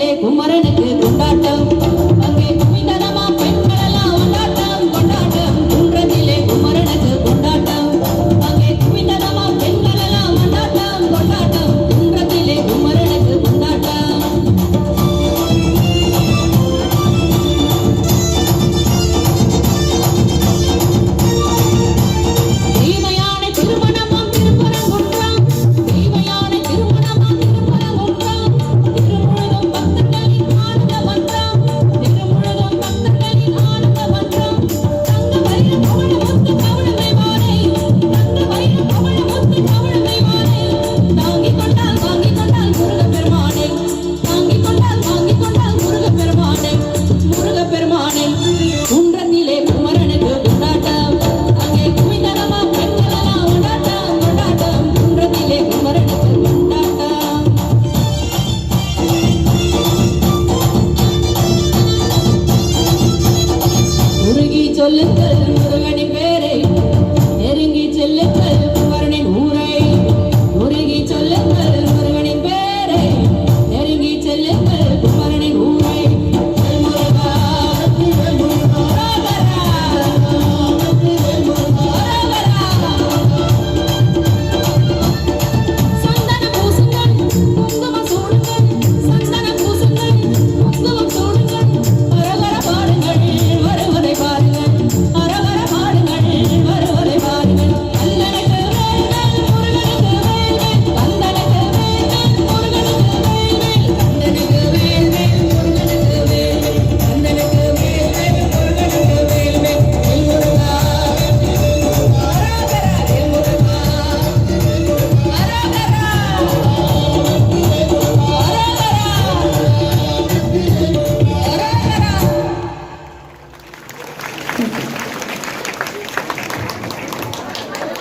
లేకుమరని சொல்லு சொல்லு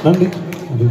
நன்றி நன்றி